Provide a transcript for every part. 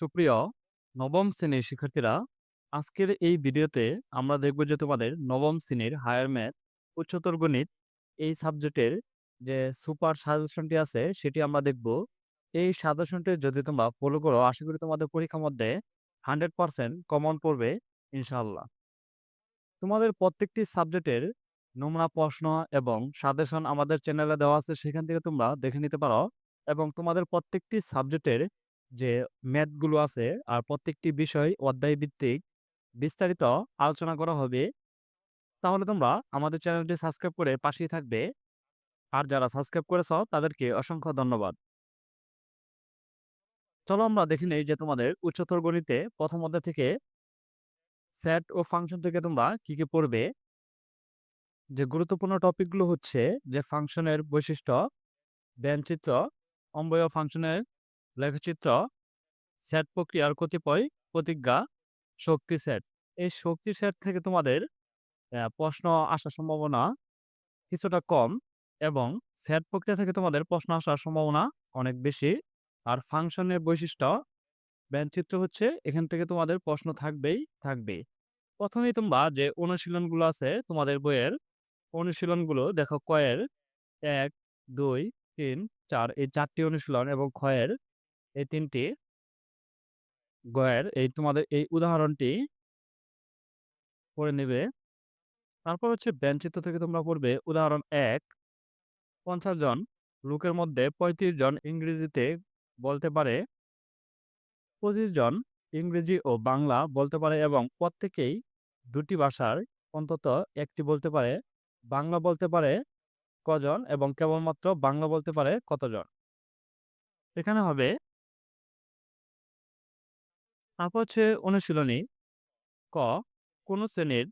সুপ্রিয় নবম শ্রেণির শিক্ষার্থীরা, আজকের এই ভিডিওতে আমরা দেখব যে তোমাদের নবম শ্রেণির হায়ার ম্যাথ, উচ্চতর গণিত এই সাবজেক্টের যে সুপার সাজেশনটি আছে সেটি আমরা দেখব। এই সাজেশনটি যদি তোমরা ফলো করো আশা করি তোমাদের পরীক্ষার মধ্যে 100% কমন পড়বে ইনশাআল্লাহ। তোমাদের প্রত্যেকটি সাবজেক্টের নমুনা প্রশ্ন এবং সাজেশন আমাদের চ্যানেলে দেওয়া আছে সেখান থেকে তোমরা দেখে নিতে পারো এবং তোমাদের প্রত্যেকটি সাবজেক্টের যে ম্যাথগুলো আছে আর প্রত্যেকটি বিষয় অধ্যায় ভিত্তিক বিস্তারিত আলোচনা করা হবে। তাহলে তোমরা আমাদের চ্যানেলটি সাবস্ক্রাইব করে পাশেই থাকবে। আর যারা সাবস্ক্রাইব করেছ তাদেরকে অসংখ্য ধন্যবাদ। চলো আমরা দেখি নেই যে তোমাদের উচ্চতর গণিতে প্রথম অধ্যায় থেকে সেট ও ফাংশন থেকে তোমরা কি, কি পড়বে? যে গুরুত্বপূর্ণ টপিকগুলো হচ্ছে যে ফাংশনের বৈশিষ্ট্য, ব্যঞ্চিত্র, অম্বয় ফাংশনের লেখচিত্র, সেট প্রক্রিয়ার কতিপয় প্রতিজ্ঞা, শক্তি সেট। এই শক্তি সেট থেকে তোমাদের প্রশ্ন আসার সম্ভাবনা কিছুটা কম এবং সেট প্রক্রিয়া থেকে তোমাদের প্রশ্ন আসার সম্ভাবনা অনেক বেশি। আর ফাংশনের বৈশিষ্ট্য, ব্যঞ্চিত্র হচ্ছে এখান থেকে তোমাদের প্রশ্ন থাকবেই থাকবে। প্রথমেই তোমরা যে অনুশীলনগুলো আছে তোমাদের বইয়ের অনুশীলনগুলো দেখো কয়ের ১, ২, ৩, ৪ এই চারটি অনুশীলন এবং ক্ষয়ের এই ৩ টি গয়ের এই তোমাদের এই উদাহরণটি পড়ে নেবে। তারপর হচ্ছে ব্যঞ্চিত্র থেকে তোমরা পড়বে উদাহরণ ১ ৫০ জন লোকের মধ্যে ৩৫ জন ইংরেজিতে বলতে পারে ২৫ জন ইংরেজি ও বাংলা বলতে পারে এবং প্রত্যেকেই দুটি ভাষার অন্তত একটি বলতে পারে। বাংলা বলতে পারে কজন এবং কেবলমাত্র বাংলা বলতে পারে কতজন? এখানে হবে তারপর হচ্ছে অনুশীলনী ক কোন শ্রেণির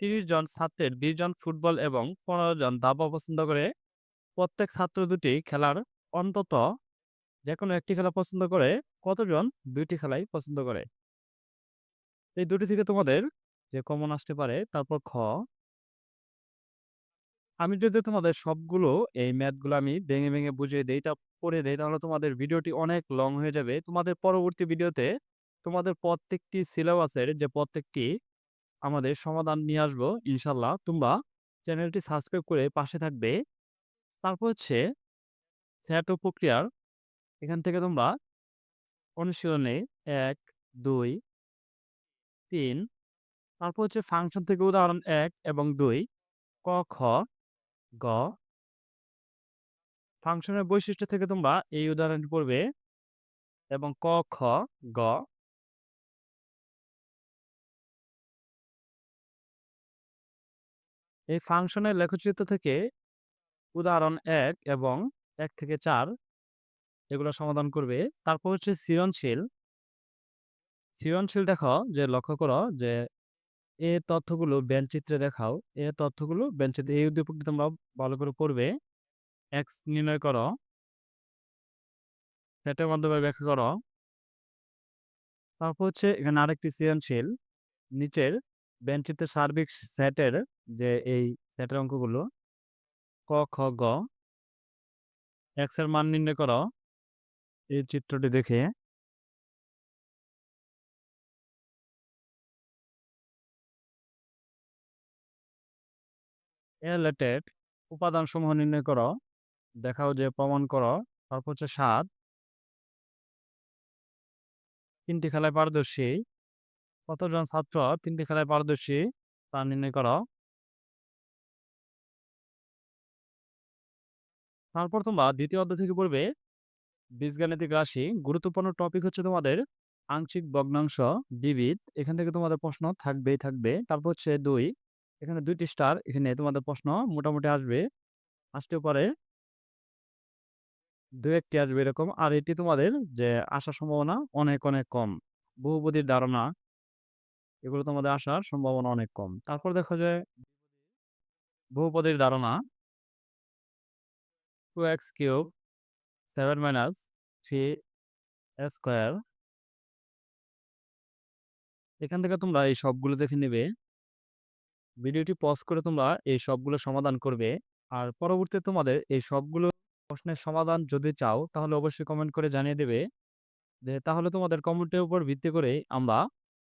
৩০ জন ছাত্রের ২০ জন ফুটবল এবং ১৫ জন দাবা পছন্দ করে। প্রত্যেক ছাত্র দুটি খেলার অন্তত যেকোনো একটি খেলা পছন্দ করে। কতজন ২ টি খেলাই পছন্দ করে? এই দুটি থেকে তোমাদের যে কমন আসতে পারে তারপর খ আমি যদি তোমাদের সবগুলো এই ম্যাথগুলো আমি ভেঙে, ভেঙে বুঝিয়ে দেই তা পড়ে দেই তাহলে তোমাদের ভিডিওটি অনেক লং হয়ে যাবে। তোমাদের পরবর্তী ভিডিওতে তোমাদের প্রত্যেকটি সিলেবাসের যে প্রত্যেকটি আমাদের সমাধান নিয়ে আসব ইনশাল্লাহ। তোমরা চ্যানেলটি সাবস্ক্রাইব করে পাশে থাকবে। তারপর হচ্ছে ও প্রক্রিয়ার এখান থেকে তোমরা অনুশীলনে ১, ২, ৩ তারপর হচ্ছে ফাংশন থেকে উদাহরণ এক এবং দুই ক, খ, গ। ফাংশনের বৈশিষ্ট্য থেকে তোমরা এই উদাহরণটি পড়বে এবং ক, খ, গ। এই ফাংশনের লেখচিত্র থেকে উদাহরণ এক এবং এক থেকে চার এগুলো সমাধান করবে। তারপর হচ্ছে সৃজনশীল। সৃজনশীল দেখো যে লক্ষ্য করো যে এ তথ্যগুলো ব্যঞ্চিত্রে দেখাও। এ তথ্যগুলো ব্যঞ্চিত্রে এই উদ্দীপকটি তোমরা ভালো করে পড়বে। এক্স নির্ণয় করো। সেটের মাধ্যমে ব্যাখ্যা করো। তারপর হচ্ছে এখানে আরেকটি সৃজনশীল। নিচের ব্যঞ্চিত্রের সার্বিক সেটের যে এই সেটের অঙ্কগুলো ক, খ, গ এক্সের মান নির্ণয় করো। এই চিত্রটি দেখে। এলেটেড উপাদান সমূহ নির্ণয় করো। দেখাও যে প্রমাণ করো। হচ্ছে ৭ ৩ খেলায় পারদর্শী। কতজন ছাত্র তিনটি খেলায় পারদর্শী তা নির্ণয় করো। তারপর তোমরা দ্বিতীয় অধ্যায় থেকে পড়বে বীজগাণিতিক রাশি। গুরুত্বপূর্ণ টপিক হচ্ছে তোমাদের আংশিক ভগ্নাংশ, দ্বিবিদ। এখান থেকে তোমাদের প্রশ্ন থাকবেই থাকবে। তারপর হচ্ছে দুই এখানে দুইটি স্টার। এখানে তোমাদের প্রশ্ন মোটামুটি আসবে। আসতেও পারে। ২-১ আসবে এরকম। আর এটি তোমাদের যে আসার সম্ভাবনা অনেক, অনেক কম। বহুপদীর ধারণা এগুলো তোমাদের আসার সম্ভাবনা অনেক কম। তারপর দেখো যে বহুপদীর ধারণা 2x কিউব 7 মাইনাস 3 স্কয়ার এখান থেকে তোমরা এই সবগুলো দেখে নেবে ভিডিওটি পজ করে তোমরা এই সবগুলো সমাধান করবে। আর পরবর্তীতে তোমাদের এই সবগুলো প্রশ্নের সমাধান যদি চাও, তাহলে অবশ্যই কমেন্ট করে জানিয়ে দেবে। যে তাহলে তোমাদের কমেন্টের উপর ভিত্তি করে আমরা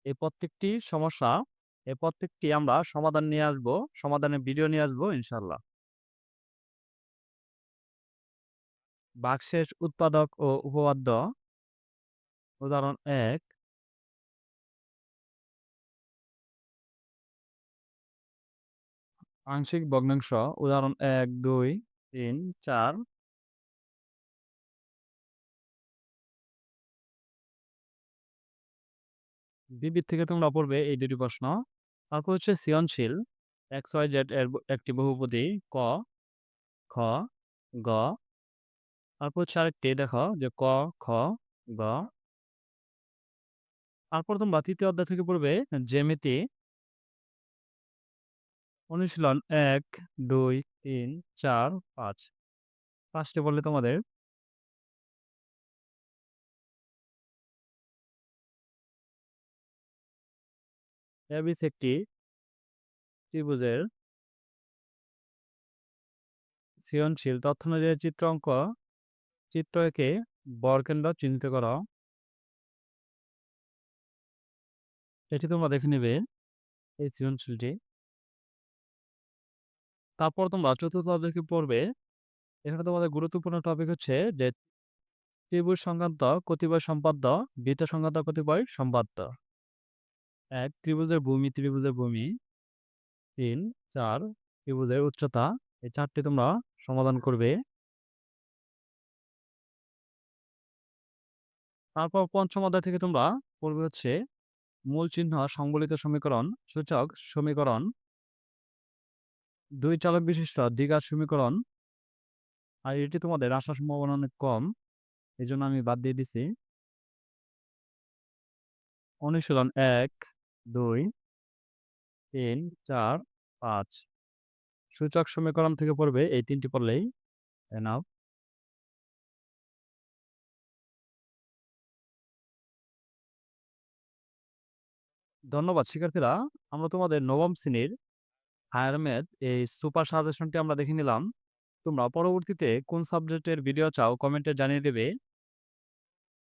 এই প্রত্যেকটি সমস্যা, এই প্রত্যেকটি আমরা সমাধান নিয়ে আসব, সমাধানের ভিডিও নিয়ে আসব, ইনশাল্লাহ। বাক্সের উৎপাদক ও উপপাদ্য। উদাহরণ এক। আংশিক ভগ্নাংশ। উদাহরণ এক, দুই, তিন, চার। বিবিধ থেকে তোমরা পড়বে এই দুটি প্রশ্ন। তারপর হচ্ছে সৃজনশীল, এক্স, ওয়াই, জেড এর একটি বহুপদী, ক, খ, গ। তারপর হচ্ছে আরেকটি, দেখো যে ক, খ, গ। তারপর তোমরা তৃতীয় অধ্যায় থেকে পড়বে জ্যামিতি। অনুশীলন এক, দুই, তিন, চার, পাঁচ। পাঁচটি বললে তোমাদের এবিস একটি ত্রিভুজের সৃজনশীল তথ্য অনুযায়ী চিত্র অঙ্ক, চিত্র একে বরকেন্দ্র চিহ্নিত করো। এটি তোমরা দেখে নেবে, এই সৃজনশীলটি। তারপর তোমরা চতুর্থ অধ্যায়কে পড়বে। এখানে তোমাদের গুরুত্বপূর্ণ টপিক হচ্ছে যে ত্রিভুজ সংক্রান্ত কতিপয় সম্পাদ্য, বৃত্ত সংক্রান্ত কতিপয় সম্পাদ্য। এক ত্রিভুজের ভূমি ত্রিভুজের ভূমি। তিন, চার, ত্রিভুজের উচ্চতা। এই চারটি তোমরা সমাধান করবে। তারপর পঞ্চম অধ্যায় থেকে তোমরা পড়বে হচ্ছে মূল চিহ্ন, সংবলিত সমীকরণ, সূচক সমীকরণ। দুই চালক বিশিষ্ট, দ্বিঘাত সমীকরণ। আর এটি তোমাদের আসার সম্ভাবনা অনেক কম। এই জন্য আমি বাদ দিয়ে দিছি। অনুশীলন এক দুই, তিন, চার, পাঁচ। সূচক সমীকরণ থেকে পড়বে, এই তিনটি পড়লেই এনাফ ধন্যবাদ, শিক্ষার্থীরা। আমরা তোমাদের নবম শ্রেণির হায়ার ম্যাথ এই সুপার সাজেশনটি আমরা দেখে নিলাম। তোমরা পরবর্তীতে কোন সাবজেক্টের ভিডিও চাও কমেন্টে জানিয়ে দেবে।